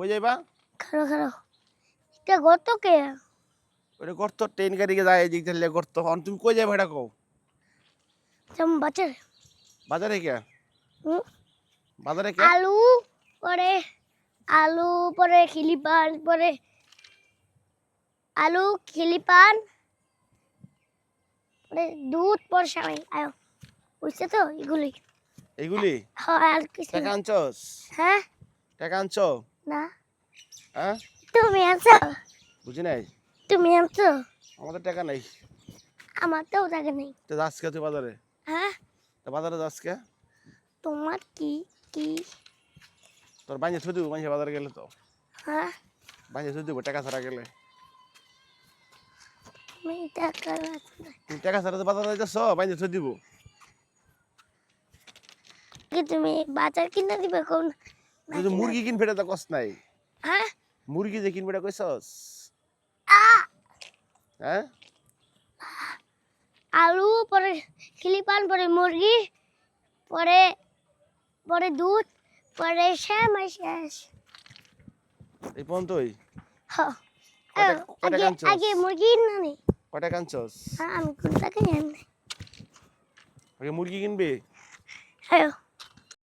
কই যাইবা? খারো খারো এটা গর্ত কে? ওটা গর্ত ট্রেন গাড়িকে যায় এদিক থেকে গর্ত। অন তুমি কই যাইবা এটা কও? যেমন বাচ্চার বাজারে কে? হুম? বাজারে কে? আলু পরে আলু পরে খিলিপান পরে। আলু খিলিপান পরে দুধ পরে সামাই আয়ো। বুঝছে তো এগুলি? এইগুলি হ্যাঁ আর কিছু টাকা। আনছস? হ্যাঁ? টাকা আনছো না। হ্যাঁ? তুমি আনছো বুঝি নাই। তুমি আনছো আমাদের টাকা নাই। আমার তো টাকা নেই। তো যাস কে তুই বাজারে? হ্যাঁ? তা বাজারে যাস কে? তোমার কি কি? তোর বাইরে থুই দিব বাইরে বাজারে গেলে তো। হ্যাঁ? বাইরে থুই দিব টাকা ছাড়া গেলে। তুমি টাকা তুমি টাকা ছাড়া তো বাজারে যাচ্ছ বাইরে থুই দিব। কি তুমি বাজার কিনে দিবে কোন তো মুরগি কিনবে এটা তো কষ্ট নাই। হ্যাঁ? মুরগি যে কিনবে এটা কইছস? হ্যাঁ? আলু পরে খিলিপান পরে মুরগি পরে পরে দুধ পরে শ্যামাই শেষ এই পর্যন্তই হ। কয়টা- কয়টা আগে? আগে মুরগি না নি কয় টাকা হ্যাঁ আমি কোন টাকা জানি আগে মুরগি কিনবে? হ্যাঁ।